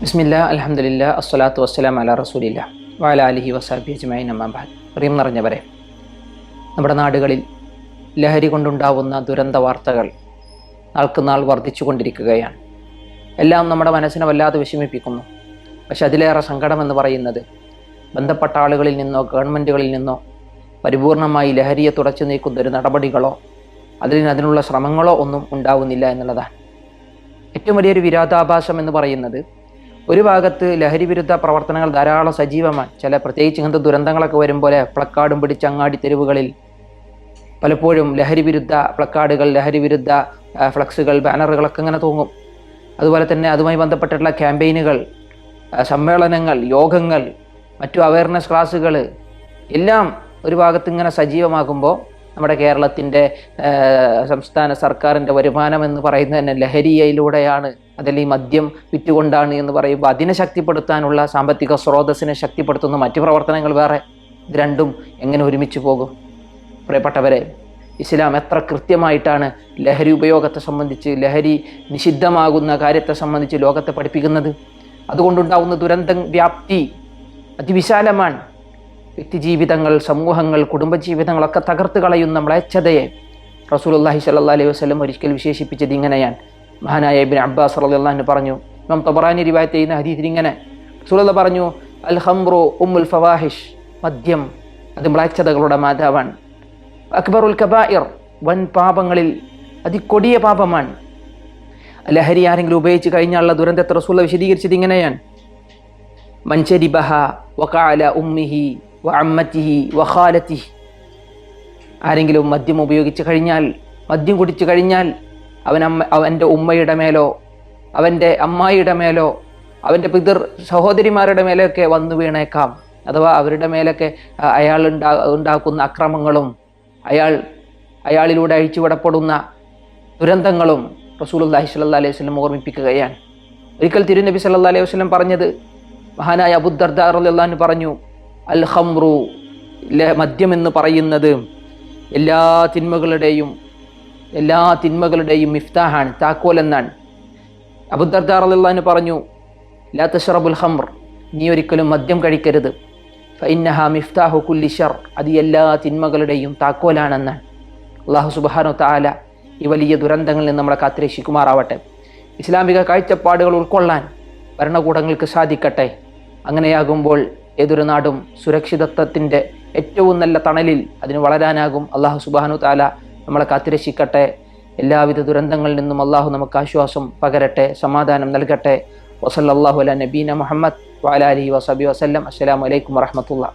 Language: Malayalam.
ബിസ്മില്ല അലഹമില്ല അസ്സലാത്തു വസ്സലാം അല റസൂലില്ല വാല അലിഹി വസാബി അജ്മായി നമ്മാബാദ് പ്രിയം നിറഞ്ഞവരെ നമ്മുടെ നാടുകളിൽ ലഹരി കൊണ്ടുണ്ടാവുന്ന ദുരന്ത വാർത്തകൾ നാൾക്കുനാൾ വർദ്ധിച്ചു കൊണ്ടിരിക്കുകയാണ് എല്ലാം നമ്മുടെ മനസ്സിനെ വല്ലാതെ വിഷമിപ്പിക്കുന്നു. പക്ഷെ അതിലേറെ സങ്കടമെന്ന് പറയുന്നത് ബന്ധപ്പെട്ട ആളുകളിൽ നിന്നോ ഗവൺമെന്റുകളിൽ നിന്നോ പരിപൂർണമായി ലഹരിയെ തുടച്ചു നീക്കുന്ന ഒരു നടപടികളോ അതിന് അതിനുള്ള ശ്രമങ്ങളോ ഒന്നും ഉണ്ടാവുന്നില്ല എന്നുള്ളതാണ്. ഏറ്റവും വലിയൊരു വിരാതാഭാസം എന്ന് പറയുന്നത് ഒരു ഭാഗത്ത് ലഹരി വിരുദ്ധ പ്രവർത്തനങ്ങൾ ധാരാളം സജീവമാണ് ചില പ്രത്യേകിച്ച് ഇങ്ങനത്തെ ദുരന്തങ്ങളൊക്കെ വരും പോലെ പ്ലക്കാർഡും പിടിച്ച് അങ്ങാടി തെരുവുകളിൽ പലപ്പോഴും ലഹരി വിരുദ്ധ പ്ലക്കാർഡുകൾ ലഹരി വിരുദ്ധ ഫ്ലക്സുകൾ ബാനറുകളൊക്കെ ഇങ്ങനെ തൂങ്ങും. അതുപോലെ തന്നെ അതുമായി ബന്ധപ്പെട്ടിട്ടുള്ള ക്യാമ്പയിനുകൾ സമ്മേളനങ്ങൾ യോഗങ്ങൾ മറ്റു അവയർനെസ് ക്ലാസ്സുകൾ എല്ലാം ഒരു ഭാഗത്ത് ഇങ്ങനെ സജീവമാകുമ്പോൾ നമ്മുടെ കേരളത്തിന്റെ സംസ്ഥാന സർക്കാരിന്റെ വരുമാനം എന്ന് പറയുന്നത് തന്നെ ലഹരിയിലൂടെയാണ്. അതിൽ ഈ മദ്യം വിറ്റുകൊണ്ടാണ് എന്ന് പറയുമ്പോൾ അതിനെ ശക്തിപ്പെടുത്താനുള്ള സാമ്പത്തിക സ്രോതസ്സിനെ ശക്തിപ്പെടുത്തുന്ന മറ്റു പ്രവർത്തനങ്ങൾ വേറെ. രണ്ടും എങ്ങനെ ഒരുമിച്ച് പോകും? പ്രിയപ്പെട്ടവരെ ഇസ്ലാം എത്ര കൃത്യമായിട്ടാണ് ലഹരി ഉപയോഗത്തെ സംബന്ധിച്ച് ലഹരി നിഷിദ്ധമാകുന്ന കാര്യത്തെ സംബന്ധിച്ച് ലോകത്തെ പഠിപ്പിക്കുന്നത്? അതുകൊണ്ടുണ്ടാകുന്ന ദുരന്ത വ്യാപ്തി അതിവിശാലമാണ്. വ്യക്തിജീവിതങ്ങൾ സമൂഹങ്ങൾ കുടുംബജീവിതങ്ങളൊക്കെ തകർത്ത് കളയുന്ന മ്ലേച്ഛതയെ റസൂൽ അള്ളാഹി സല്ലാ അലൈഹി വസ്ലം ഒരിക്കൽ വിശേഷിപ്പിച്ചത് ഇങ്ങനെയാണ്. മഹാനായ ഇബിൻ അബ്ബാസ് റളിയല്ലാഹു പറഞ്ഞു ഇമാം തബറാനി റിവായത്ത് ചെയ്യുന്ന ഹദീസിൽ ഇങ്ങനെ സുലത പറഞ്ഞു അൽ ഹംറു ഉമ്മുൽ ഫവാഹിഷ് മദ്യം അത് മ്ലാച്ചതകളുടെ മാതാവാണ്. അക്ബറുൽ കബായിർ വൻ പാപങ്ങളിൽ അതികൊടിയ പാപമാണ്. ലഹരി ആരെങ്കിലും ഉപയോഗിച്ച് കഴിഞ്ഞാലുള്ള ദുരന്തത്തെ റസൂല വിശദീകരിച്ചത് ഇങ്ങനെയാണ്. മഞ്ചരിബഹ വകാല ഉമ്മിഹി വ അമ്മത്തിഹി വഹാലത്തിഹി ആരെങ്കിലും മദ്യം ഉപയോഗിച്ച് കഴിഞ്ഞാൽ മദ്യം കുടിച്ചു കഴിഞ്ഞാൽ അവൻ അമ്മ അവന്റെ ഉമ്മയുടെ മേലോ അവന്റെ അമ്മായിയുടെ മേലോ അവന്റെ പിതൃ സഹോദരിമാരുടെ മേലെയൊക്കെ വന്നു വീണേക്കാം. അഥവാ അവരുടെ മേലൊക്കെ അയാൾ ഉണ്ടാ ഉണ്ടാക്കുന്ന അക്രമങ്ങളും അയാൾ അയാളിലൂടെ അഴിച്ചുവിടപ്പെടുന്ന ദുരന്തങ്ങളും റസൂലുള്ളാഹി സ്വല്ലല്ലാഹി അലൈഹി വസ്ലം ഓർമ്മിപ്പിക്കുകയാണ്. ഒരിക്കൽ തിരുനബി സല്ലാ അലൈഹി വസ്ലം പറഞ്ഞത് മഹാനായ റളിയല്ലാഹു പറഞ്ഞു അൽ ഹംറു മദ്യം എന്ന് പറയുന്നത് എല്ലാ തിന്മകളുടെയും എല്ലാ തിന്മകളുടെയും മിഫ്താഹാണ് താക്കോൽ എന്നാണ് അബുദർദാർ റളിയല്ലാഹു പറഞ്ഞു ലാ തഷ്റബുൽ ഖംർ നീ ഒരിക്കലും മദ്യം കഴിക്കരുത്. ഫൈനഹ മിഫ്താഹു കുല്ലിഷർ അത് എല്ലാ തിന്മകളുടെയും താക്കോലാണെന്നാണ്. അള്ളാഹു സുബ്ഹാനഹു താല ഈ വലിയ ദുരന്തങ്ങളിൽ നിന്ന് നമ്മളെ കാത്തിരക്ഷിക്കുമാറാവട്ടെ. ഇസ്ലാമിക കാഴ്ചപ്പാടുകൾ ഉൾക്കൊള്ളാൻ ഭരണകൂടങ്ങൾക്ക് സാധിക്കട്ടെ. അങ്ങനെയാകുമ്പോൾ ഏതൊരു നാടും സുരക്ഷിതത്വത്തിന്റെ ഏറ്റവും നല്ല തണലിൽ അതിന് വളരാനാകും. അള്ളാഹു സുബാനു താല നമ്മളെ കാത്തിരക്ഷിക്കട്ടെ. എല്ലാവിധ ദുരന്തങ്ങളിൽ നിന്നും അള്ളാഹു നമുക്ക് ആശ്വാസം പകരട്ടെ സമാധാനം നൽകട്ടെ. വസല്ലാഹു അല നബീന മുഹമ്മദ് വാലാലി വസബി വസ്ലം അസ്സലാമലൈക്കും വറഹമത്തുള്ള